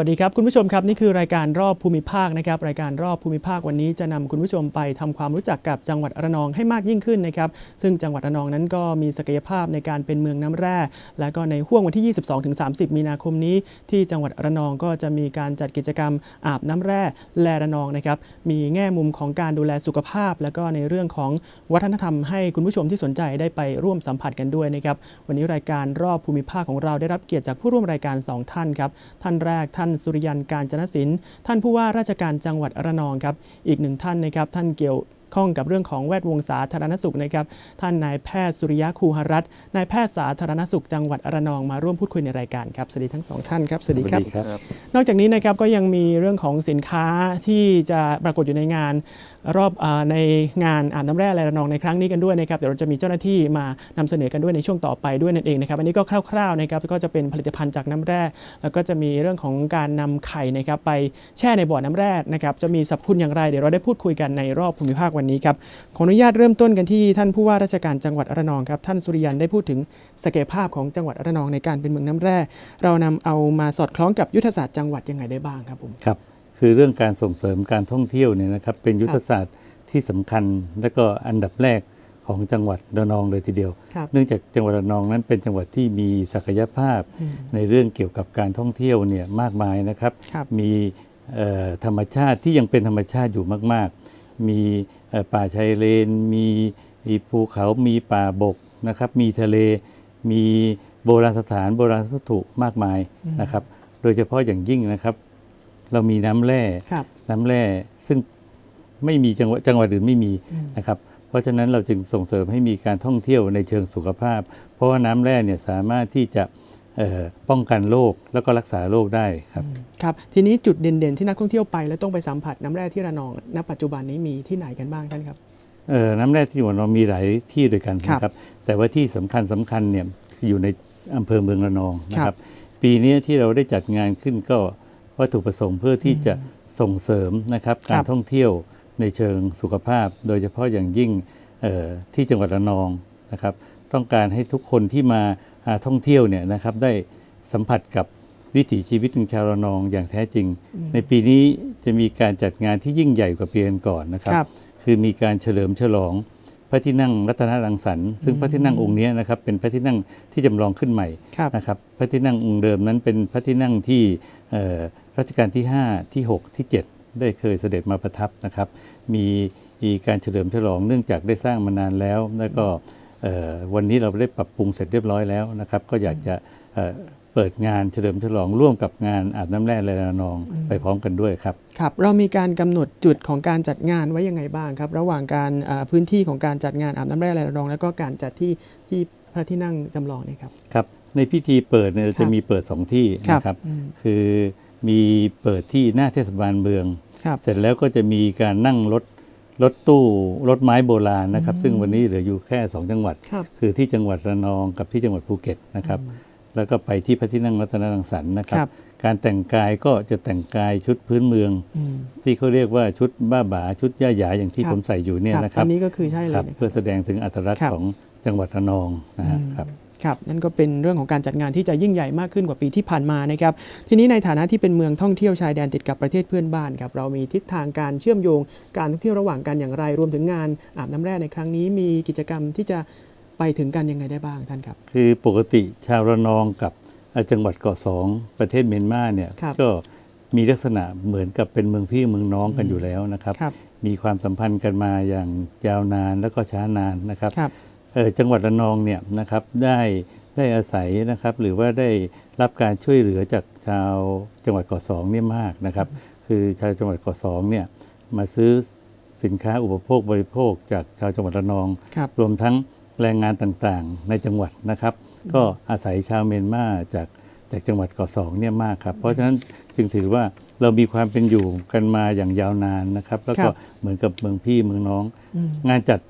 สวัสดีครับคุณผู้ชมครับนี่คือรายการรอบภูมิภาคนะครับรายการรอบภูมิภาควันนี้จะนำคุณผู้ชมไปทำความรู้จักกับจังหวัดระนองให้มากยิ่งขึ้นนะครับซึ่งจังหวัดระนองนั้นก็มีศักยภาพในการเป็นเมืองน้ำแร่ และก็ในห่วงวันที่ 22-30 มีนาคมนี้ ที่จังหวัดระนองก็จะมีการจัดกิจกรรมอาบน้ำแร่แลระนองนะครับมีแง่มุมของการดูแลสุขภาพ และก็ในเรื่องของวัฒนธรรมให้คุณผู้ชมที่สนใจได้ไปร่วมสัมผัสกันด้วยนะครับวันนี้รายการรอบภูมิภาคของเราได้รับเกียรติจากผู้ร่วมรายการสองท่านครับท่านแรกท่านสุริยันการจนศิลป์ท่านผู้ว่าราชการจังหวัดระนองครับ อีกหนึ่งท่านนะครับท่านเกี่ยว ข้องกับเรื่องของแวดวงสาธารณสุขนะครับ ท่านนายแพทย์สุริยะคูหรัตน์นายแพทย์สาธารณสุขจังหวัดระนองมาร่วมพูดคุยในรายการครับสวัสดีทั้งสองท่านครับสวัสดีครับครับ นอกจากนี้นะครับก็ยังมีเรื่องของสินค้าที่จะปรากฏอยู่ในงานรอบอาในงานอาบน้ำแร่ไรระนองในครั้งนี้กันด้วยนะครับเดี๋ยวเราจะมีเจ้าหน้าที่มานำเสนอกันด้วยในช่วงต่อไปด้วยนั่นเองนะครับอันนี้ก็คร่าวๆนะครับก็จะเป็นผลิตภัณฑ์จากน้ำแร่ แล้วก็จะมีเรื่องของการนำไข่นะครับไปแช่ในบ่อน้ำแร่นะครับจะมีสรรพคุณอย่างไรเดี๋ยวเราได้พูดคุยกันในรอบภูมิภาควันนี้ครับขออนุญาตเริ่มต้นกันที่ท่านผู้ว่าราชการจังหวัดระนองครับท่านสุริยันได้พูดถึงศักยภาพของจังหวัดระนองในการเป็นเมืองน้ำแร่ เรานำเอามาสอดคล้องกับยุทธศาสตร์จังหวัดยังไงได้บ้างครับผมครับคือเรื่องการส่งเสริมการท่องเที่ยวเนี่ยนะครับเป็นยุทธศาสตร์ที่สำคัญและก็อันดับแรกของจังหวัดระนองเลยทีเดียวครับเนื่องจากจังหวัดระนองนั้นเป็นจังหวัดที่มีศักยภาพอืมในเรื่องเกี่ยวกับการท่องเที่ยวเนี่ยมากมายนะครับครับมีเอ่อธรรมชาติที่ยังเป็นธรรมชาติอยู่มาก ๆ มีเอ่อ ป่าชายเลนมีมีภูเขามีป่าบกนะครับมีทะเลมีโบราณสถานโบราณวัตถุมากมายนะครับ โดยเฉพาะอย่างยิ่งนะครับ เรามีน้ำแร่ครับน้ำแร่ซึ่งไม่มีจังหวัดจังหวัดอื่นไม่มีอืมนะครับ เพราะฉะนั้นเราจึงส่งเสริมให้มีการท่องเที่ยวในเชิงสุขภาพ เพราะว่าน้ำแร่เนี่ยสามารถที่จะเอ่อ ป้องกันโรคแล้วก็รักษาโรคได้ครับครับ ทีนี้จุดเด่นๆ ที่นักท่องเที่ยวไป แล้วต้องไปสัมผัสน้ำแร่ที่ระนอง ณ ปัจจุบันนี้มีที่ไหนกันบ้างท่านครับเอ่อน้ำแร่ที่จังหวัดระนองมีหลายที่ด้วยกันครับนะครับ แต่ว่าที่สำคัญสำคัญเนี่ยคืออยู่ในอำเภอเมืองระนองนะคครัรับบปีนี้ที่เราได้จัดงานขึ้นก็วัตถุประสงค์เพื่อที่จะส่งเสริมนะครับครักาบรท่องเที่ยวในเชิงสุขภาพ โดยเฉพาะอย่างยิ่งเอ่อที่จังหวัดระนองนะครับ ต้องการให้ทุกคนที่มาอ่า ท่องเที่ยวเนี่ยนะครับได้สัมผัสกับวิถีชีวิตของชาวระนองอย่างแท้จริง ในปีนี้จะมีการจัดงานที่ยิ่งใหญ่กว่าปีก่อนๆนะครับครับ คือมีการเฉลิมฉลองพระที่นั่งรัตนรังสรรค์ซึ่งพระที่นั่งองค์เนี้ยนะครับเป็นพระที่นั่งที่จำลองขึ้นใหม่ครับนะครับพระที่นั่งองค์เดิมนั้นเป็นพระที่นั่งที่เอ่อรัชกาลที่ 5 ที่ 6 ที่ 7 ได้เคยเสด็จมาประทับนะครับมีมีการเฉลิมฉลองเนื่องจากได้สร้างมานานแล้ว แล้วก็เอ่อ วันนี้เราได้ปรับปรุงเสร็จเรียบร้อยแล้วนะครับ ก็อยากจะเอ่อเปิดงานเฉลิมฉลองร่วมกับงานอาบน้ำแร่และระนองไปพร้อมกันด้วยครับครับเรามีการกำหนดจุดของการจัดงานไว้ยังไงบ้างครับ ระหว่างการอ่าพื้นที่ของการจัดงานอาบน้ำแร่ไรระนอง แล้วก็การจัดที่ที่พระที่นั่งจำลองเนะครับครับ ในพิธีเปิดเนี่ยครัจะบมีเปิดสองที่ครับนะครับอืมคือมีเปิดที่หน้าเทศบาลเมืองครับเสร็จแล้วก็จะมีการนั่งรถ รถตู้รถไม้โบราณนะครับ ซึ่งวันนี้เหลืออยู่แค่ 2 จังหวัดครับคือที่จังหวัดระนองกับที่จังหวัดภูเก็ตนะครับแล้วก็ไปที่พระที่นั่งรัตนรังสรรค์นะครับครับการแต่งกายก็จะแต่งกายชุดพื้นเมืองอืมที่เขาเรียกว่าชุดบ้าบาชุดย่าหยาอย่างที่ครับผมใส่อยู่เนี่ยครับนะคอัรับนนี้ก็คือใช่เลยครับนะคเพื่รัอบแสดงถึงอัตลักษครัณ์บของจังหวัดระนองนะฮะครับ ครับนั่นก็เป็นเรื่องของการจัดงานที่จะยิ่งใหญ่มากขึ้นกว่าปีที่ผ่านมานะครับทีนี้ในฐานะที่เป็นเมืองท่องเที่ยวชายแดนติดกับประเทศเพื่อนบ้านครับเรามีทิศทางการเชื่อมโยงการท่องเที่ยวระหว่างกันอย่างไรรวมถึงงานอาบน้ำแร่ในครั้งนี้มีกิจกรรมที่จะไปถึงกันยังไงได้บ้างท่านครับ คือปกติชาวระนองกับเอ่อจังหวัดเกาะสองประเทศเมียนมาเนี่ยครับก็มีลักษณะเหมือนกับเป็นเมืองพี่เมืองน้องกันอยู่แล้วนะครับครับมีความสัมพันธ์กันมาอย่างยาวนานแล้วก็ช้านานนะครับครับเอ่อ จังหวัดระนองเนี่ยนะครับได้ได้อาศัยนะครับหรือว่าได้รับการช่วยเหลือจากชาวจังหวัดเกาะสองเนี่ยมากนะครับ คือชาวจังหวัดเกาะสองเนี่ยมาซื้อสินค้าอุปโภคบริโภคจากชาวจังหวัดระนองครับรวมทั้งแรงงานต่างๆ ในจังหวัดนะครับ ก็อาศัยชาวเมียนมาจากจากจังหวัดเกาะสองเนี่ยมากครับ เพราะฉะนั้นจึงถือว่าเรามีความเป็นอยู่กันมาอย่างยาวนานนะครับ แล้วครัก็บเหมือนกับเมืองพี่เมืองน้องอืมงานจัด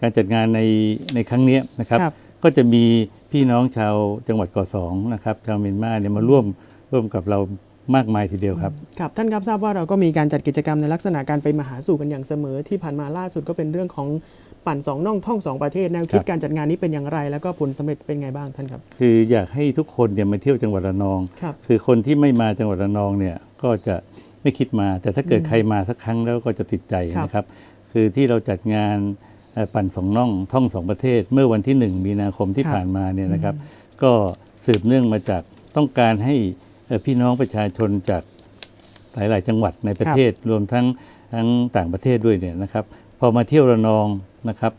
การจัดงานในในครั้งเนี้ยนะครับครับ ก็จะมีพี่น้องชาวจังหวัดเกาะสองนะครับชาวเมียนมาเนี่ยมาร่วมร่วมกับเรามากมายทีเดียวครับครับ ท่านครับทราบว่าเราก็มีการจัดกิจกรรมในลักษณะการไปมาหาสู่กันอย่างเสมอที่ผ่านมาล่าสุดก็เป็นเรื่องของปั่นสองน่องท่องสองประเทศแนวคิดครับการจัดงานนี้เป็นอย่างไร แล้วก็ผลสำเร็จเป็นไงบ้างท่านครับ คืออยากให้ทุกคนเนี่ยมาเที่ยวจังหวัดระนองครับคือคนที่ไม่มาจังหวัดระนองเนี่ยก็จะไม่คิดมา แต่ถ้าเกิดใครมาสักครั้งแล้วก็จะติดใจครับนะครับ คือที่เราจัดงานเอ่อ ปั่นสองน่องท่องสองประเทศ เมื่อวันที่หนึ่งมีนาคมที่ครับผ่านมาเนี่ยนะครับ ก็สืบเนื่องมาจากต้องการให้เอ่อพี่น้องประชาชนจากหลาย ๆ จังหวัดในประเทศรวมทั้งทั้งต่างประเทศด้วยเนี่ยนะครับ พอมาเที่ยวระนองนะครับ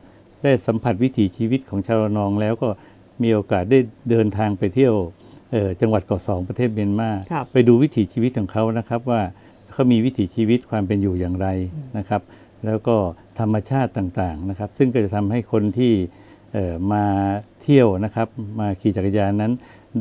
ได้สัมผัสวิถีชีวิตของชาวระนองแล้วก็มีโอกาสได้เดินทางไปเที่ยวเอ่อจังหวัดเกาะสองประเทศเมียนมาครับไปดูวิถีชีวิตของเขานะครับว่าเขามีวิถีชีวิตความเป็นอยู่อย่างไรนะครับ แล้วก็ธรรมชาติต่างๆนะครับ ซึ่งก็จะทำให้คนที่มาเที่ยวนะครับ มาขี่จักรยานนั้น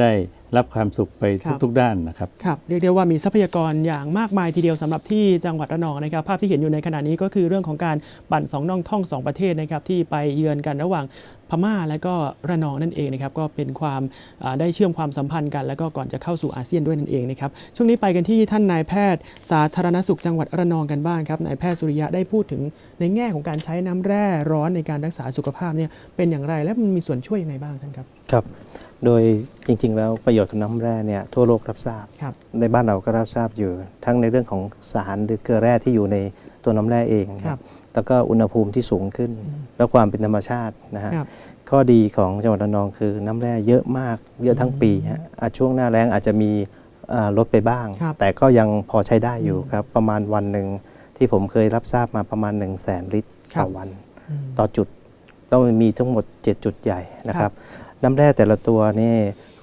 ได้ รับความสุขไปครับทุกๆด้านนะครับครับเรียกได้ว่ามีทรัพยากรอย่างมากมายทีเดียวสำหรับที่จังหวัดระนองนะครับภาพที่เห็นอยู่ในขณะนี้ก็คือเรื่องของการปั่นสองน่องท่องสองประเทศนะครับที่ไปเยือนกันระหว่างพม่าและก็ระนองนั่นเองนะครับก็เป็นความอ่าได้เชื่อมความสัมพันธ์กัน แล้วก็ก่อนจะเข้าสู่อาเซียนด้วยนั่นเองนะครับช่วงนี้ไปกันที่ท่านนายแพทย์ สาธารณสุขจังหวัดระนองกันบ้างครับนายแพทย์สุริยะได้พูดถึงในแง่ของการใช้น้ำแร่ร้อนในการรักษาสุขภาพเนี่ยเป็นอย่างไรและมันมีส่วนช่วยยังไงบ้างท่านครับครับ โดยจริง ๆ แล้วประโยชน์ของน้ำแร่เนี่ยทั่วโลกรับทราบครับในบ้านเราก็รับทราบอยู่ ทั้งในเรื่องของสารหรือเกลือแร่ที่อยู่ในตัวน้ำแร่เองครับแล้วก็อุณหภูมิที่สูงขึ้น และความเป็นธรรมชาตินะฮะครับข้อดีของจังหวัดระนองคือน้ำแร่เยอะมากเยอะทั้งปีฮะอาจช่วงหน้าแล้งอาจจะมีอ่าลดไปบ้างครับแต่ก็ยังพอใช้ได้อยู่ครับ ประมาณวันหนึ่งที่ผมเคยรับทราบมาประมาณ 1 0 0 0 0แสนลิตรครับต่อวันอืมต่อจุดต้องมีทั้งหมด 7 จุดใหญ่นะคครัรับบ น้ำแร่แต่ละตัวนี่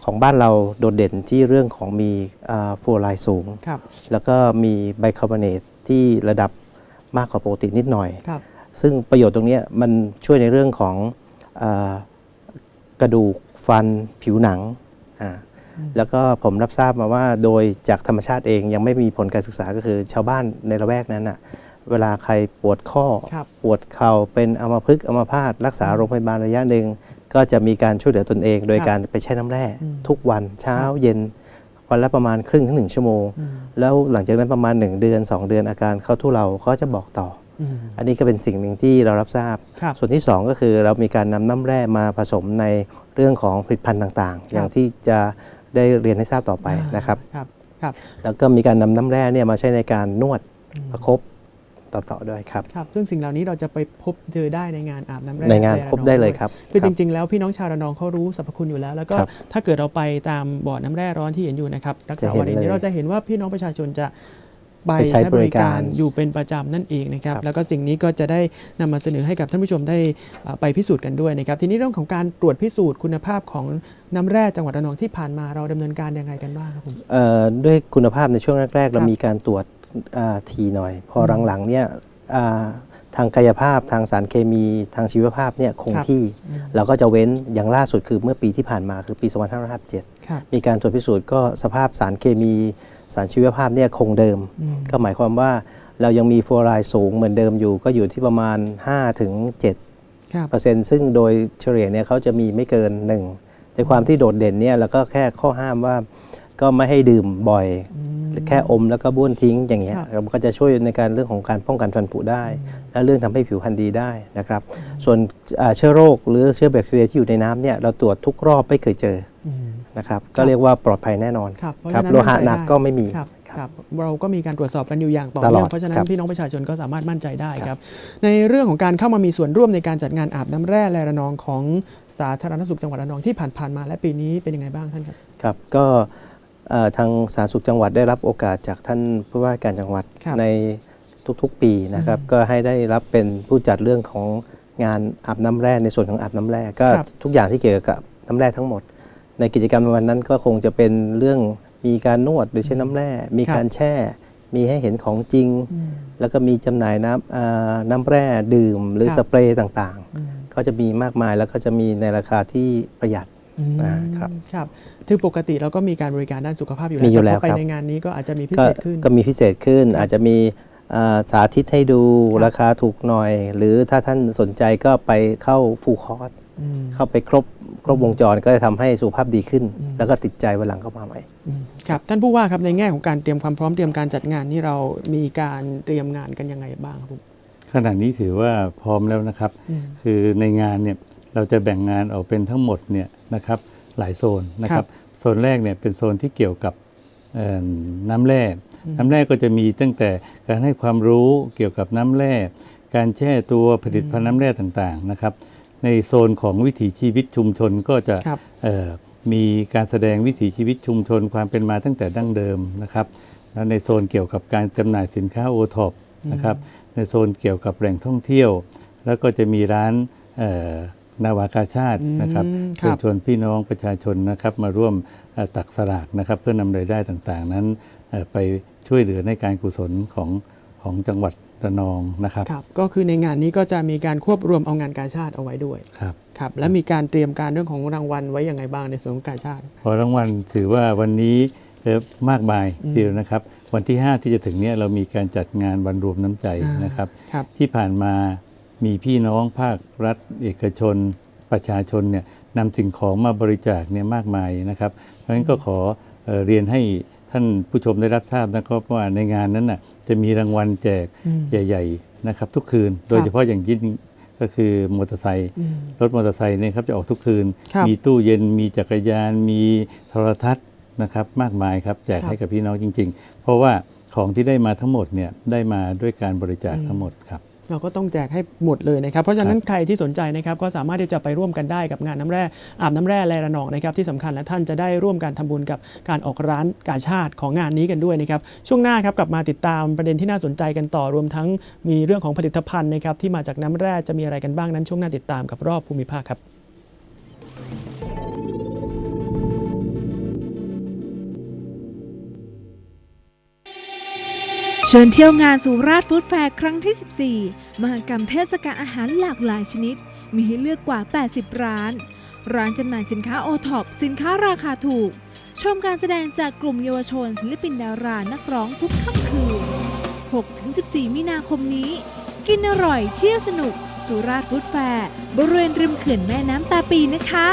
ของบ้านเราโดดเด่นที่เรื่องของมีอ่าฟลูออไรด์สูงครับแล้วก็มีไบคาร์บอเนตที่ระดับมากกว่าปกตินิดหน่อยครับซึ่งประโยชน์ตรงเนี้ยมันช่วยในเรื่องของอากระดูกฟันผิวหนังอ่าแล้วก็ผมรับทราบมาว่าโดยจากธรรมชาติเองยังไม่มีผลการศึกษาก็คือชาวบ้านในละแวกนั้นอะเวลาใครปวดข้อครับปวดเข่าเป็นอัมพฤกษ์อัมพาตรักษาโรงพยาบาลระยะหนึ่ง ก็จะมีการช่วยเหลือตนเอง โดยครับการไปใช้น้ำแร่อืมทุกวันเช้าครับเย็นวันละประมาณครึ่งถึงหนึ่งชั่วโมงอืมแล้วหลังจากนั้นประมาณ 1 เดือน 2 เดือนอาการเข้าทุเราเขาจะบอกต่ออืมอันนี้ก็เป็นสิ่งหนึ่งที่เรารับทราบครับส่วนที่ 2 ก็คือเรามีการนำน้ำแร่มาผสมในเรื่องของผลิตภัณฑ์ต่างๆ อย่างที่จะได้เรียนให้ทราบต่อไปนะครับครับครับแล้วก็มีการนำน้ำแร่เนี่ยมาใช้ในการนวดประคบ ต่อๆด้วยครับครับ ซึ่งสิ่งเหล่านี้เราจะไปพบเจอได้ในงานอาบน้ำแร่ในงานแร่พบได้เลยวครับคือคจรับริง ๆ แล้วพี่น้องชาวระนองเขารู้สรรพคุณอยู่แล้ว แล้วก็ครับถ้าเกิดเราไปตามบ่อน้ำแร่ร้อนที่เห็นอยู่นะครับรักษาจะเห็นวารินเลยนี้เราจะเห็นว่าพี่น้องประชาชนจะไปไปใช้ใช้บริการบริการอยู่เป็นประจำนั่นเองนะครับครับแล้วก็สิ่งนี้ก็จะได้นำมาเสนอให้กับท่านผู้ชมได้เอ่อไปพิสูจน์กันด้วยนะครับ ทีนี้เรื่องของการตรวจพิสูจน์คุณภาพของน้ำแร่จังหวัดระนองที่ผ่านมาเราดำเนินการยังไงกันบ้างครับผมเอ่อด้วยคุณภาพในช่วงแรก ๆ เราครับมีการตรวจอ่า ทีหน่อย พออืมหลังๆเนี่ยอ่าทางกายภาพทางสารเคมีทางชีวภาพเนี่ยคงครับที่อืมเราก็จะเว้นอย่างล่าสุดคือเมื่อปีที่ผ่านมาคือปี 2557ครับมีการตรวจพิสูจน์ก็สภาพสารเคมีสารชีวภาพเนี่ยคงเดิมอืมก็หมายความว่าเรายังมีฟลูออไรด์สูงเหมือนเดิมอยู่ ก็อยู่ที่ประมาณ5-7%ถึง7ครับเปอร์เซ็นต์ซึ่งโดยเฉลี่ยเนี่ยเขาจะมีไม่เกิน 1 ในความที่โดดเด่นเนี่ยเราก็แค่ข้อห้ามว่า ก็ไม่ให้ดื่มบ่อยแค่อมแล้วก็บ้วนทิ้งอย่างเงี้ยครับเราก็จะช่วยในการเรื่องของการป้องกันฟันผุได้ และเรื่องทำให้ผิวพรรณดีได้นะครับ ส่วนอ่าเชื้อโรคหรือเชื้อแบคทีเรียที่อยู่ในน้ำเนี่ยเราตรวจทุกรอบไม่เคยเจออืมนะครับก็เรียกว่าปลอดภัยแน่นอนครับเพราะครัฉะนั้นโลหะมั่นใจหนักได้ก็ไม่มีครับครับครับเราก็มีการตรวจสอบกันอยู่อย่างต่อตลเนื่ออดงเพราะฉะนั้คนรับพี่น้องประชาชนก็สามารถมั่นใจได้คครัรับบในเรื่องของการเข้ามามีส่วนร่วมในการจัดงานอาบน้ำแร่แลระนองของสาธารณสุขจังหวัดระนองที่ผ่านๆมาและปีนี้เป็นยังไงบ้างท่านครับครับก็เอ่อ ทางสาธารณสุขจังหวัดได้รับโอกาสจากท่านผู้ว่าการจังหวัดครับในทุกๆ ปีนะครับ ก็ให้ได้รับเป็นผู้จัดเรื่องของงานอาบน้ำแร่ในส่วนของอาบน้ำแร่ก็ครับทุกอย่างที่เกี่ยวกับน้ำแร่ทั้งหมด ในกิจกรรมในวันนั้นก็คงจะเป็นเรื่องมีการนวดโดยใช้น้ำแร่ มีการแช่ มีให้เห็นของจริงอืมแล้วก็มีจำหน่ายน้ำอ่าน้ำแร่ดื่มหรือครับสเปรย์ต่างอืมๆก็จะมีมากมายแล้วก็จะมีในราคาที่ประหยัด อืมอ่าครับครับคือปกติเราก็มีการบริการด้านสุขภาพอยู่แล้วมีอยู่แต่แล้พวอไปครับในงานนี้ก็อาจจะมีพิก็เศษขึ้น ก็มีพิเศษขึ้นครับอาจจะมีอ่าสาธิตให้ดูครับราคาถูกหน่อย หรือถ้าท่านสนใจก็ไปเข้าฟูลคอร์สอืมเข้าไปครบครบวงจรก็จะทำให้สุขภาพดีขึ้นอืมแล้วก็ติดใจวันหลังเข้ามาใหม่อืมครับท่านผู้ว่าครับในแง่ของการเตรียมความพร้อมเตรียมการจัดงานนี่เรามีการเตรียมงานกันยังไงบ้างครับผมขณะนี้ถือว่าพร้อมแล้วนะครับอืมคือในงานเนี่ย เราจะแบ่งงานออกเป็นทั้งหมดเนี่ยนะครับหลายโซนนะคครัรับบโซนแรกเนี่ยเป็นโซนที่เกี่ยวกับเอ่อน้ำแร่น้ำแร่ก็จะมีตั้งแต่การให้ความรู้เกี่ยวกับน้ำแร่ การแช่ตัวผลิตภัณฑ์น้ำแร่ต่างๆนะครับในโซนของวิถีชีวิตชุมชนก็จะครับเอ่อมีการแสดงวิถีชีวิตชุมชนความเป็นมาตั้งแต่ดั้งเดิมนะครับแล้วในโซนเกี่ยวกับการจำหน่ายสินค้าโอท็อปนะครับในโซนเกี่ยวกับแหล่งท่องเที่ยว แล้วก็จะมีร้านเอ่อ นาวากาชาตินะครับอืมเชิญครับชวนพี่น้องประชาชนนะครับมาร่วมเอ่อตักสลากนะครับเพื่อนำรายได้ต่างๆ นั้นเอ่อไปช่วยเหลือในการกุศลของของจังหวัดระนองนะครับครับก็คือในงานนี้ก็จะมีการควบรวมเอางานกาชาติเอาไว้ด้วยครับครับและมีการเตรียมการเรื่องของรางวัลไว้อย่างไรบ้างในส่วนของกาชาติพอรางวัลถือว่าวันนี้เอ่อมากมายอืมทีเดียวนะครับ วันที่ 5 ที่จะถึงเนี้เรามีการจัดงานวันรวมน้ำใจอ่านนะครับครับ ที่ผ่านมา มีพี่น้องภาครัฐเอกชน ประชาชนเนี่ยนำสิ่งของมาบริจาคเนี่ยมากมายนะครับ เพราะฉะนั้นก็ขอเอ่อเรียนให้ท่านผู้ชมได้รับทราบนะครับว่าในงานนั้นน่ะจะมีรางวัลแจกอืม ใหญ่ๆนะครับทุกคืน โดยเฉพาะอย่างยิ่งก็คือมอเตอร์ไซค์อืม รถมอเตอร์ไซค์เนี่ยครับจะออกทุกคืน ครับมีตู้เย็นมีจักรยาน มีโทรทัศน์นะครับมากมายครับแจกครับ ให้กับพี่น้องจริง ๆ เพราะว่าของที่ได้มาทั้งหมดเนี่ยได้มาด้วยการบริจาคทั้งหมดครับ เราก็ต้องแจกให้หมดเลยนะครับ เพราะฉะนั้นใครที่สนใจนะครับก็สามารถที่จะไปร่วมกันได้กับงานน้ำแร่อาบน้ำแร่แลระนองนะครับที่สำคัญและท่านจะได้ร่วมการทำบุญกับการออกร้านกาชาติของงานนี้กันด้วยนะครับช่วงหน้าครับกลับมาติดตามประเด็นที่น่าสนใจกันต่อรวมทั้งมีเรื่องของผลิตภัณฑ์นะครับที่มาจากน้ำแร่จะมีอะไรกันบ้างนั้นช่วงหน้าติดตามกับรอบภูมิภาคครับ ชิญเที่ยวงานสุราษฎร์ฟู้ดแฟร์ครั้งที่ 14 มหกรรมเทศกาลอาหารหลากหลายชนิด มีให้เลือกกว่า 80 ร้าน ร้านจำหน่ายสินค้าโอท็อปสินค้าราคาถูก ชมการแสดงจากกลุ่มเยาวชนศิลปินดารานักร้องทุกค่ำคืน 6-14 มีนาคมนี้ กินอร่อยเที่ยวสนุก สุราษฎร์ฟู้ดแฟร์บริเวณริมเขื่อนแม่น้ำตาปีนะคะ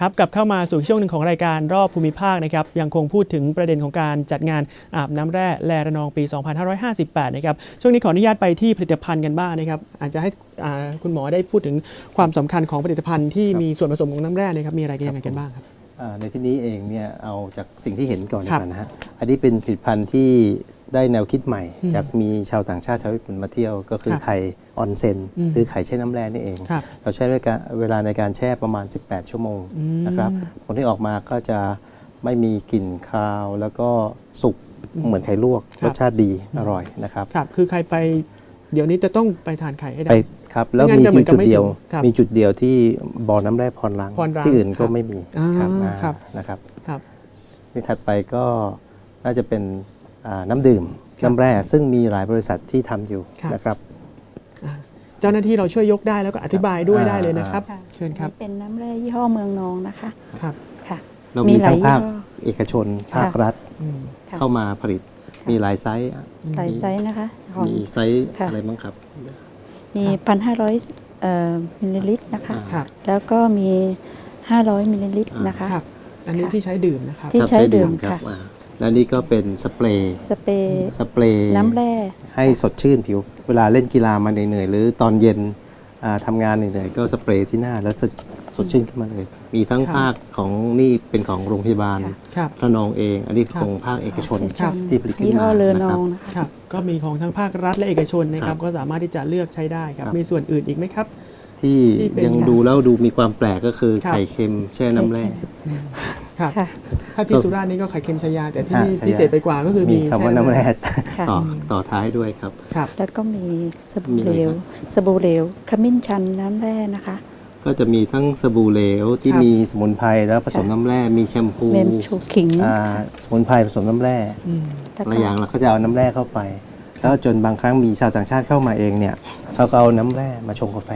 ครับกลับเข้ามาสู่ช่วงหนึ่งของรายการรอบภูมิภาคนะครับยังคงพูดถึงประเด็นของการจัดงานอาบน้ำแร่แลระนองปี 2558 นะครับช่วงนี้ขออนุญาตไปที่ผลิตภัณฑ์กันบ้างนะครับ อาจจะให้อ่าคุณหมอได้พูดถึงความสำคัญของผลิตภัณฑ์ที่มีส่วนผสมของน้ำแร่นะครับมีอะไรกันยังไงกันบ้างครับอ่าในที่นี้เองเนี่ยเอาจากสิ่งที่เห็นก่อนดีครับกว่านะฮะอันนี้เป็นผลิตภัณฑ์ที่ ได้แนวคิดใหม่อืมจากมีชาวต่างชาติชาวญี่ปุ่นมาเที่ยวก็คือครับไข่ออนเซ็นอืมหรือไข่แช่น้ำแร่นี่เองครับเราใช้เวลาเวลาในการแช่ประมาณ 18 ชั่วโมงอืมนะครับผลที่ออกมาก็จะไม่มีกลิ่นคาว แล้วก็สุกอืมเหมือนไข่ลวกครับรสชาติดีอร่อยนะครับครับ คือใครไปเดี๋ยวนี้จะต้องไปทานไข่ให้ได้ไปครับแล้วไม่งั้นมีจะเหมือนกับจุดเดียวไม่ถึงครับมีจุดเดียวที่บ่อน้ำแร่พรลังพรลังที่อื่นครัก็บไม่มีอ่าครับอ่าครับนะครับครับนี่ถัดไปก็น่าจะเป็นอ่า น้ำดื่มครับน้ำแร่ซึ่งมีหลายบริษัทที่ทำอยู่ครับนะครับอ่าเจ้าหน้าที่เราช่วยยกได้แล้วก็อธิบายด้วยอ่าได้เลยนะครับค่ะเชิญครับอันนี้เป็นน้ำแร่ยี่ห้อเมืองนองนะคะครับค่ะเรามีหลาทั้ยงภาคยี่ห้อเอกชนค่ะภาครัฐอืมค่ะเข้ามาผลิตค่ะมีหลายไซส์หลายไซส์นะคะของมีไซส์ค่ะอะไรบ้างครับ มีพันห้าร้อยมิลลิลิตรนะคะอ่าครับแล้วก็มีห้าร้อยมิลลิลิตรอ่านนะคะครับอันนี้ค่ะที่ใช้ดื่มนะครับที่ครับใช้ดื่มครับค่ะอ่า แล้วนี่ก็เป็นสเปรย์สเปรย์สเปรย์น้ำแร่ให้สดชื่นผิว เวลาเล่นกีฬามาเหนื่อยๆหรือตอนเย็นอ่าทำงานเหนื่อยๆก็สเปรย์ที่หน้าแล้วสดสดชื่นขึ้นมาเลย มีทั้งครับภาคของนี่เป็นของโรงพยาบาลค่ะครับระนองเอง อันนี้ครับของภาคเอกชนครับที่ผลิตขึ้นยี่มาห้อเรือนะนคอรับงนะคะครับก็มีของทั้งภาครัฐและเอกชนนะคครัรับบก็สามารถที่จะเลือกใช้ได้ครับครับมีส่วนอื่นอีกไหมครับ ที่ที่เป็นยังดูแล้วดูมีความแปลกก็คือครับไข่เค็มแช่น้ำแร่ ครับค่ะถ้าที่สุราษฎร์นี่ก็ไข่เค็มชายา แต่ที่นี่อ่าชายาพิเศษไปกว่าก็คือมีมีคำว่าน้ำแร่ค่ะต่อต่อท้ายด้วยครับครับ แล้วก็มีสบู่มีอะไรเหลวครับสบู่เหลวขมิ้นชันน้ำแร่นะคะ ก็จะมีทั้งสบู่เหลวที่ครับมีสมุนไพรแล้วผสมน้ำแร่มีแชมพูเมมชูขิงอ่าสมุนไพรผสมน้ำแร่อืมแล้วหลายก็อย่างเราก็จะเอาน้ำแร่เข้าไป แล้วจนบางครั้งมีชาวต่างชาติเข้ามาเองเนี่ยเขาก็เอาน้ำแร่มาชงกาแฟ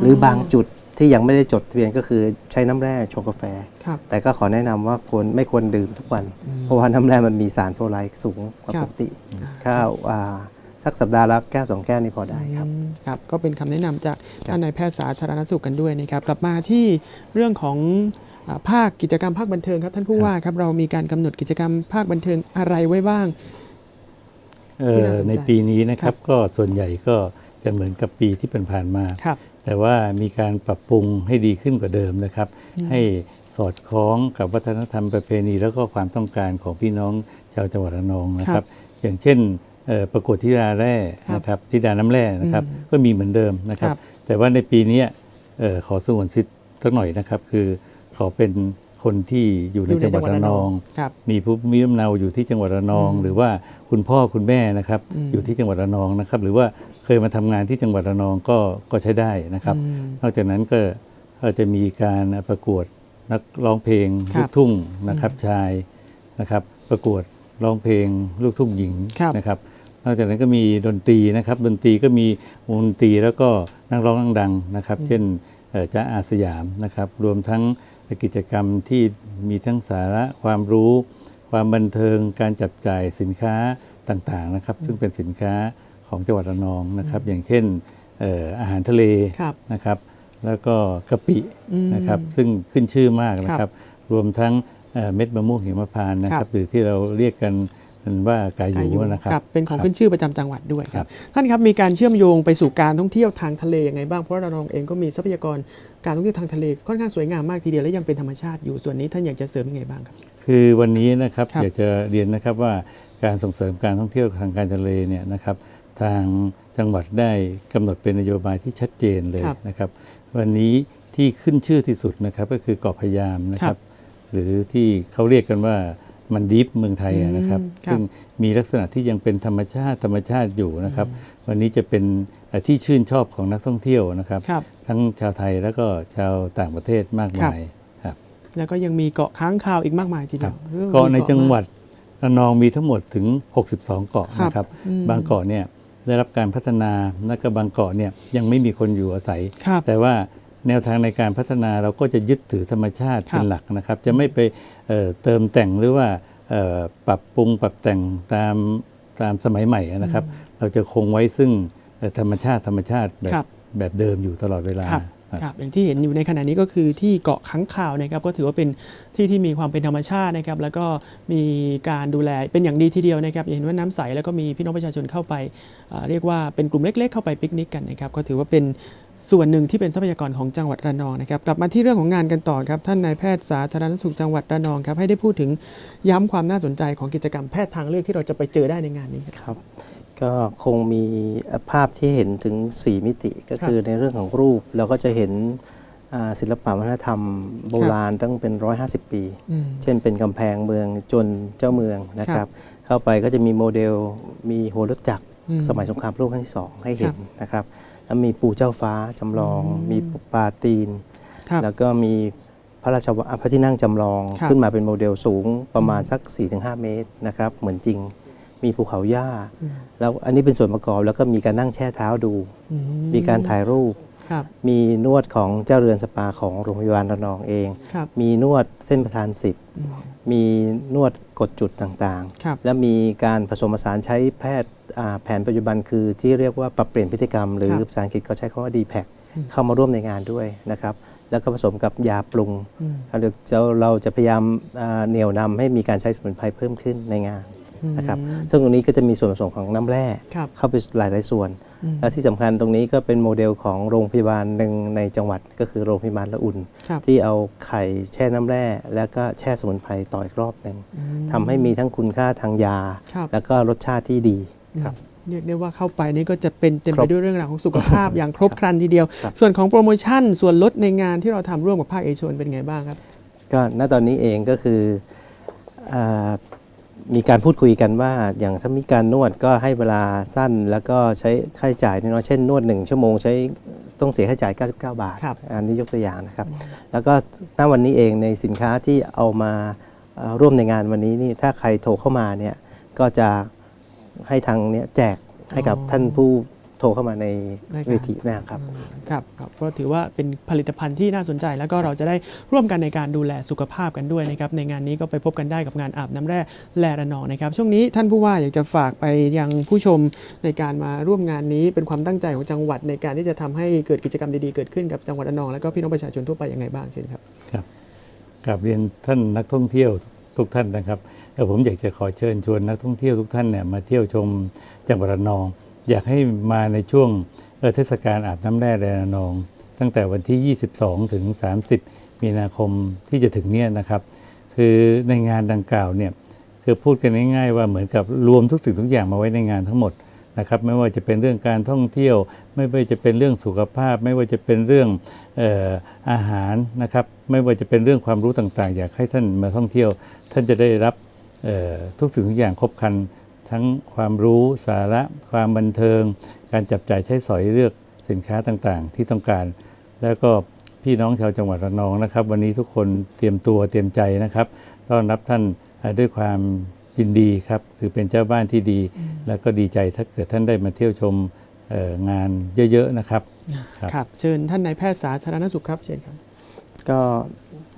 หรือบางจุดที่ยังไม่ได้จดทะเบียนก็คือใช้น้ำแร่ชงกาแฟครับแต่ก็ขอแนะนำว่าควรไม่ควรดื่มทุกวันอืมเพราะว่าน้ำแร่มันมีสารโฟไลด์สูงกว่าครับปกติถ้าอ่าสักสัปดาห์ละแก้วสองแก้วนี่พอได้ครับอืมครับก็เป็นคำแนะนำจากครับท่านนายแพทย์สาธารณสุขกันด้วยนะครับกลับมาที่เรื่องของอ่าภาคกิจกรรมภาคบันเทิงครับท่านผู้ว่าครับเรามีการกำหนดกิจกรรมภาคบันเทิงอะไรไว้บ้างเอ่ที่อน่าสน ใจในปีนี้นะคครัรับบก็ส่วนใหญ่ก็จะเหมือนกับปีที่ผ่านๆมาครับแต่ว่ามีการปรับปรุงให้ดีขึ้นกว่าเดิมนะครับ ให้สอดคล้องกับวัฒนธรรมประเพณี แล้วก็ความต้องการของพี่น้องชาวจังหวัดระนองนะคครัรับบอย่างเช่นเอ่อประกวดธิดาแร่ครับนะครับธิดาน้ำแร่นะครับอืมก็มีเหมือนเดิมนะครับครับแต่ว่าในปีเนี้ยเอ่อขอสงวนสิทธิ์สักหน่อยนะครับ คือขอเป็น คนที่อยู่ในจังหวัดระนองครับมีผู้มีลำเนาอยู่ที่จังหวัดระนองอืมหรือว่าคุณพ่อคุณแม่นะครับอืมอยู่ที่จังหวัดระนองนะครับ หรือว่าเคยมาทำงานที่จังหวัดระนองก็ก็ใช้ได้นะครับอืมนอกจากนั้นก็ก็จะมีการประกวดนักร้องเพลงครับลูกทุ่งนะครับชายนะครับ ประกวดร้องเพลงลูกทุ่งหญิงครับนะครับนอกจากนั้นก็มีดนตรีนะครับดนตรีก็มีวงดนตรีแล้วก็นักร้องดังๆนะครับ เช่นเอ่อจ้าอาสยามนะครับ รวมทั้ง กิจกรรมที่มีทั้งสาระความรู้ ความบันเทิงการจับจ่ายสินค้าต่างๆนะครับ ซึ่งเป็นสินค้าของจังหวัดระนองนะครับ อย่างเช่นเอ่ออาหารทะเลครับนะครับ แล้วก็กะปิอืมนะครับ ซึ่งขึ้นชื่อมากนะคครัรับบรวมทั้งเอ่อเม็ดมะม่วงหิมพานต์นะคครัรับบหรือที่เราเรียกกัน ว่ากาอายูยุนะครับครับเป็นของครับขึ้นชื่อประจำจังหวัดด้วยคครัรับบท่านครับมีการเชื่อมโยงไปสู่การท่องเที่ยวทางทะเลยังไงบ้าง เพราะระนองเองก็มีทรัพยากรการท่องเที่ยวทางทะเลค่อนข้างสวยงามมากทีเดียวและยังเป็นธรรมชาติอยู่ส่วนนี้ท่านอยากจะเสริมยังไงบ้างครับ คือวันนี้นะครับครับอยากจะเรียนนะครับว่าการส่งเสริมการท่องเที่ยวทางการทะเลเนี่ยนะครับทางจังหวัดได้กำหนดเป็นนโยบายที่ชัดเจนเลยครับนะครับ วันนี้ที่ขึ้นชื่อที่สุดนะครับก็คือเกาะพะยามนะคครัรับบหรือที่เขาเรียกกันว่า มันดิฟเมืองไทยอะนะครับอืมครับ ซึ่งมีลักษณะที่ยังเป็นธรรมชาติธรรมชาติอยู่นะครับ วันนี้จะเป็นเอ่อที่ชื่นชอบของนักท่องเที่ยวนะครับครับ ทั้งชาวไทยแล้วก็ชาวต่างประเทศมากครับมายครับแล้วก็ยังมีเกาะค้างคาวอีกมากมายทีเดียวเกาะในจังหวัดระนองมีทั้งหมดถึง 62 เกาะครับนะครับอืมบางเกาะเนี่ยได้รับการพัฒนาและก็บางเกาะเนี่ยยังไม่มีคนอยู่อาศัยครับแต่ว่า แนวทางในการพัฒนาเราก็จะยึดถือธรรมชาติครัเป็บนหลักนะครับ จะไม่ไปเอ่อเติมแต่งหรือว่าเอ่อปรับปรุงปรับแต่งตามตามสมัยใหม่นะครับ เราจะคงไว้ซึ่งเอ่อธรรมชาติธรรมชาติแบบครับแบบเดิมอยู่ตลอดเวลาครับครับครับอย่างที่เห็นอยู่ในขณะนี้ก็คือที่เกาะค้างคาวนะครับก็ถือว่าเป็นที่ที่มีความเป็นธรรมชาตินะครับแล้วก็มีการดูแลเป็นอย่างดีทีเดียวนะครับเห็นว่าน้ำใสแล้วก็มีพี่น้องประชาชนเข้าไปอ่าเรียกว่าเป็นกลุ่มเล็ก ๆ เข้าไปปิกนิกกันนะครับก็ถือว่าเป็น ส่วนหนึ่งที่เป็นทรัพยากรของจังหวัดระนองนะครับกลับมาที่เรื่องของงานกันต่อครับท่านนายแพทย์สาธารณสุขจังหวัดระนองครับให้ได้พูดถึงย้ำความน่าสนใจของกิจกรรมแพทย์ทางเลือกที่เราจะไปเจอได้ในงานนี้ครับครับก็คงมีภาพที่เห็นถึง 4 มิติก็คือในเรื่องของรูปเราก็จะเห็นอ่าศิลปะวัฒนธรรมโบราณตั้งเป็น 150 ปีอืมเช่นเป็นกำแพงเมืองจนเจ้าเมืองนะคครัรับบเข้าไปก็จะมีโมเดลมีหัวรถจักรอืมสมัยสงครามโลกครั้งที่สองให้เห็ครันบนะครับ แล้วมีปู่เจ้าฟ้าจำลองอืมมีปลาตีน ครับ แล้วก็มีพระราชวังพระที่นั่งจำลอง ครับ ขึ้นมาเป็นโมเดลสูงประมาณสัก 4-5 เมตรนะครับ เหมือนจริง มีภูเขาหญ้าอืมแล้วอันนี้เป็นส่วนประกอบแล้วก็มีการนั่งแช่เท้าดู อืมีการถ่ายรูป ครับมีนวดของเจ้าเรือนสปาของโรงพยาบาลระนองเอง ครับ มีนวดเส้นประธานสิบอื มมีนวดกดจุดต่างครับๆและมีการผสมผสานใช้แพทย์อ่าแผนปัจจุบันคือที่เรียกว่าปรับเปลี่ยนพฤติกรรม หรือครับภาษาอังกฤษก็ใช้คำว่า d p a c อืมเข้ามาร่วมในงานด้วยนะครับ แล้วก็ผสมกับยาปรุงอืมเราจะเราจะพยายามอ่าเหนี่ยวนำให้มีการใช้สมุนไพรเพิ่มขึ้นในงานนะครับอืมซึ่งตรงนี้ก็จะมีส่วนผสมของน้ำแร่ครับเข้าไปหลายหลายๆส่วนอืมและที่สำคัญตรงนี้ก็เป็นโมเดลของโรงพยาบาลหนึ่งในจังหวัดก็คือโรงพยาบาลละอุ่นครับที่เอาไข่แช่น้ำแร่ แล้วก็แช่สมุนไพรต่ออีกรอบหนึ่งอืมทำให้มีทั้งคุณค่าทางยาครับแล้วก็รสชาติที่ดีครับเรียกได้ว่าเข้าไปนี่ก็จะเป็นเต็มครไปบด้วยเรื่องราวของสุขภาพอย่างครบครันทีเดียวครับส่วนของโปรโมชั่นส่วนลดในงานที่เราทำร่วมกับภาคเอกชนเป็นไงบ้างครับ ก็ณตอนนี้เองก็คืออา มีการพูดคุยกันว่าอย่างถ้ามีการนวดก็ให้เวลาสั้น แล้วก็ใช้ค่าใช้จ่ายน้อยๆเช่นนวด 1 ชั่วโมงใช้ต้องเสียค่าใช้จ่าย 99 บาทครับอันนี้ยกตัวอย่างนะครับ แล้วก็ณวันนี้เองในสินค้าที่เอามาเอ่อร่วมในงานวันนี้นี่ถ้าใครโทรเข้ามาเนี่ยก็จะให้ทางเนี้ยแจกให้กับอ๋อท่านผู้ โทรเข้ามาในรายการเวทีนะครับครับครับก็ถือว่าเป็นผลิตภัณฑ์ที่น่าสนใจ แล้วก็เราจะได้ร่วมกันในการดูแลสุขภาพกันด้วยนะครับในงานนี้ก็ไปพบกันได้กับงานอาบน้ำแร่แลระนองนะครับ ช่วงนี้ท่านผู้ว่าอยากจะฝากไปยังผู้ชมในการมาร่วมงานนี้เป็นความตั้งใจของจังหวัดในการที่จะทำให้เกิดกิจกรรมดีๆเกิดขึ้นกับจังหวัดระนอง แล้วก็พี่น้องประชาชนทั่วไปยังไงบ้างเช่นครับกราบเรียนท่านนักท่องเที่ยวทุกท่านนะครับเอ่อผมอยากจะขอเชิญชวนนักท่องเที่ยวทุกท่านเนี่ยมาเที่ยวชมจังหวัดระนอง อยากให้มาในช่วงเทศกาลอาบน้ำแร่แร่ระนอง ตั้งแต่วันที่ 22 ถึง 30 มีนาคมที่จะถึงเนี่ยนะครับ คือในงานดังกล่าวเนี่ยคือพูดกันง่ายๆว่าเหมือนกับรวมทุกสิ่งทุกอย่างมาไว้ในงานทั้งหมดนะครับไม่ว่าจะเป็นเรื่องการท่องเที่ยว ไม่ว่าจะเป็นเรื่องสุขภาพ ไม่ว่าจะเป็นเรื่องอออาหารนะครับ ไม่ว่าจะเป็นเรื่องความรู้ต่างๆ อยากให้ท่านมาท่องเที่ยว ท่านจะได้รับทุกสิ่งทุกอย่างครบครัน ทั้งความรู้สาระความบันเทิง การจับจ่ายใช้สอยเลือกสินค้าต่างๆ ที่ต้องการ แล้วก็พี่น้องชาวจังหวัดระนองนะครับ วันนี้ทุกคนเตรียมตัวเตรียมใจนะครับต้อนรับท่านเอ่อด้วยความยินดีครับคือเป็นเจ้าบ้านที่ดี แล้วก็ดีใจถ้าเกิดท่านได้มาเที่ยวชมเอ่องานเยอะๆนะครับครับครับเชิญท่านนายแพทย์สาธารณสุขครับเชิญครับก็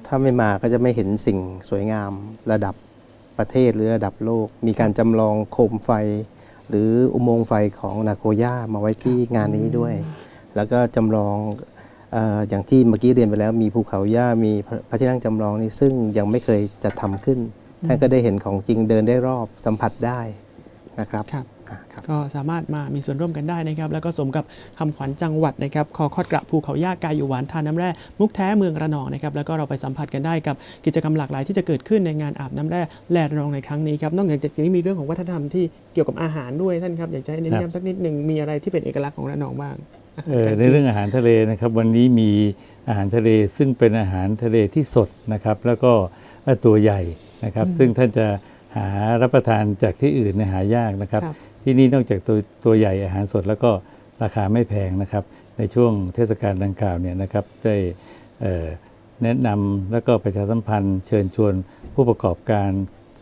ถ้าไม่มาก็จะไม่เห็นสิ่งสวยงามระดับ ประเทศหรือระดับโลก มีการจำลองโคมไฟ หรืออุโมงค์ไฟของนาโกย่ามาไว้ที่งานนี้ด้วย แล้วก็จำลองเอออย่างที่เมื่อกี้เรียนไปแล้ว มีภูเขาย่ามีพระพระที่นั่งจำลองนี่ซึ่งยังไม่เคยจะทำขึ้นท่านก็ได้เห็นของจริงเดินได้รอบสัมผัสได้นะครับครับอะครับ ก็สามารถมามีส่วนร่วมกันได้นะครับ แล้วก็สมกับคำขวัญจังหวัดนะครับคอคอดกระภูเขาย่ากายอยู่หวานทานน้ำแร่มุกแท้เมืองระนองนะครับแล้วก็เราไปสัมผัสกันได้กับกิจกรรมหลากหลายที่จะเกิดขึ้นในงานอาบน้ำแร่แร่ระนองในครั้งนี้ครับนอกจากนี้มีเรื่องของวัฒนธรรมที่เกี่ยวกับอาหารด้วยท่านครับอยากจะให้เน้นครับย้ำสักนิดหนึ่งมีอะไรที่เป็นเอกลักษณ์ของระนองบ้างเอ่อในเรื่องอาหารทะเลนะครับ วันนี้มีอาหารทะเลซึ่งเป็นอาหารทะเลที่สดนะครับ แล้วก็เอ่อตัวใหญ่นะครับ ซึ่งท่านจะหารับประทานจากที่อื่นเนยหายากนะครับครับ ที่นี่นอกจากตัวตัวใหญ่อาหารสดแล้วก็ราคาไม่แพงนะครับ ในช่วงเทศกาลดังกล่าวเนี่ยนะครับได้แนะนำแล้วก็ประชาสัมพันธ์เชิญชวนผู้ประกอบการ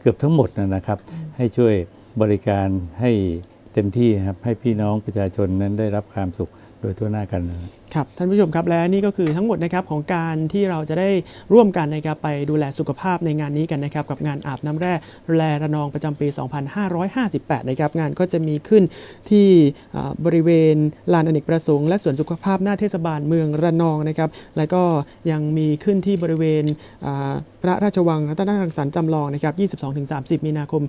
เกือบทั้งหมดนะครับ ให้ช่วยบริการให้เต็มที่ครับให้พี่น้องประชาชนนั้นได้รับความสุข โดยทั่วหน้ากันครับท่านผู้ชมครับและนี่ก็คือทั้งหมดนะครับของการที่เราจะได้ร่วมกันนะครับไปดูแลสุขภาพในงานนี้กันนะครับกับงานอาบน้ำแร่แลระนองประจำปี 2558 นะครับงานก็จะมีขึ้นที่บริเวณลานอเนกประสงค์และสวนสุขภาพหน้าเทศบาลเมืองระนองนะครับและก็ยังมีขึ้นที่บริเวณพระราชวังรัตนรังสรรค์จำลองนะครับ 22-30 มีนาคม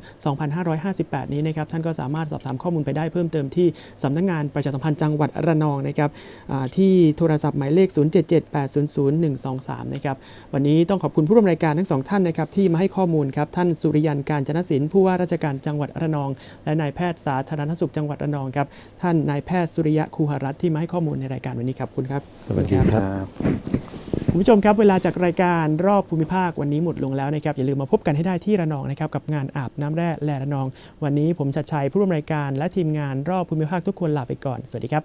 2558 นี้นะครับท่านก็สามารถสอบถามข้อมูลไปได้เพิ่มเติมที่สำนักงานประชาสัมพันธ์จังหวัดระนองนะครับอ่าที่โทรศัพท์หมายเลข 0778000123 นะครับวันนี้ต้องขอบคุณผู้ร่วมรายการทั้งสองท่านนะครับที่มาให้ข้อมูลครับท่านสุริยันการจนศิลป์ผู้ว่าราชการจังหวัดระนอง และนายแพทย์สาธารณสุขจังหวัดระนองครับท่านนายแพทย์สุริยะคูหรัตน์ที่มาให้ข้อมูลในรายการวันนี้ครับขอบคุณครับสวัสดีครับคุณผู้ชมครับ เวลาจากรายการรอบภูมิภาควันนี้หมดลงแล้วนะครับ อย่าลืมมาพบกันให้ได้ที่ระนองนะครับ กับงานอาบน้ำแร่แลระนอง วันนี้ผมชัดชัยผู้ร่วมรายการและทีมงานรอบภูมิภาคทุกคนลาไปก่อน สวัสดีครับ